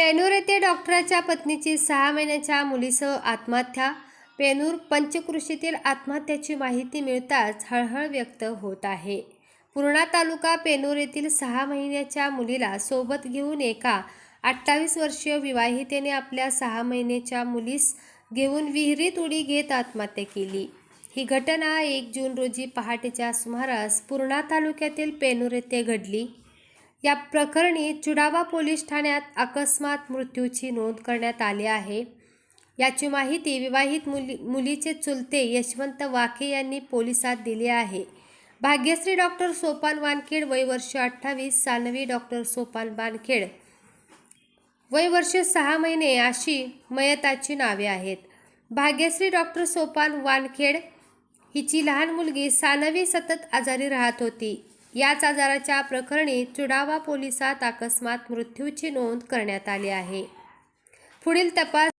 पेनूर येथे डॉक्टराच्या पत्नीची सहा महिन्याच्या मुलीसह आत्महत्या. पेनूर पंचकृषीतील आत्महत्याची माहिती मिळताच हळहळ व्यक्त होत आहे. पूर्णा तालुका पेनूर येथील सहा महिन्याच्या मुलीला सोबत घेऊन एका अठ्ठावीस वर्षीय विवाहितेने आपल्या सहा महिन्याच्या मुलीस घेऊन विहिरीत उडी घेत आत्महत्या केली. ही घटना एक जून रोजी पहाटेच्या सुमारास पूर्णा तालुक्यातील पेनूर येथे घडली. या प्रकरणी चुडावा पोलीस ठाण्यात अकस्मात मृत्यूची नोंद करण्यात आली आहे. याची माहिती विवाहित मुली मुलीचे चुलते यशवंत वाके यांनी पोलिसात दिली आहे. भाग्यश्री डॉक्टर सोपान वानखेड वय वर्ष अठ्ठावीस सानवी डॉक्टर सोपान वानखेड वय वर्ष सहा महिने अशी मयताची नावे आहेत. भाग्यश्री डॉक्टर सोपान वानखेड हिची लहान मुलगी सानवी सतत आजारी राहत होती. याच आजाराच्या प्रकरणी चुडावा पोलिसात अकस्मात मृत्यूची नोंद करण्यात आली आहे. पुढील तपास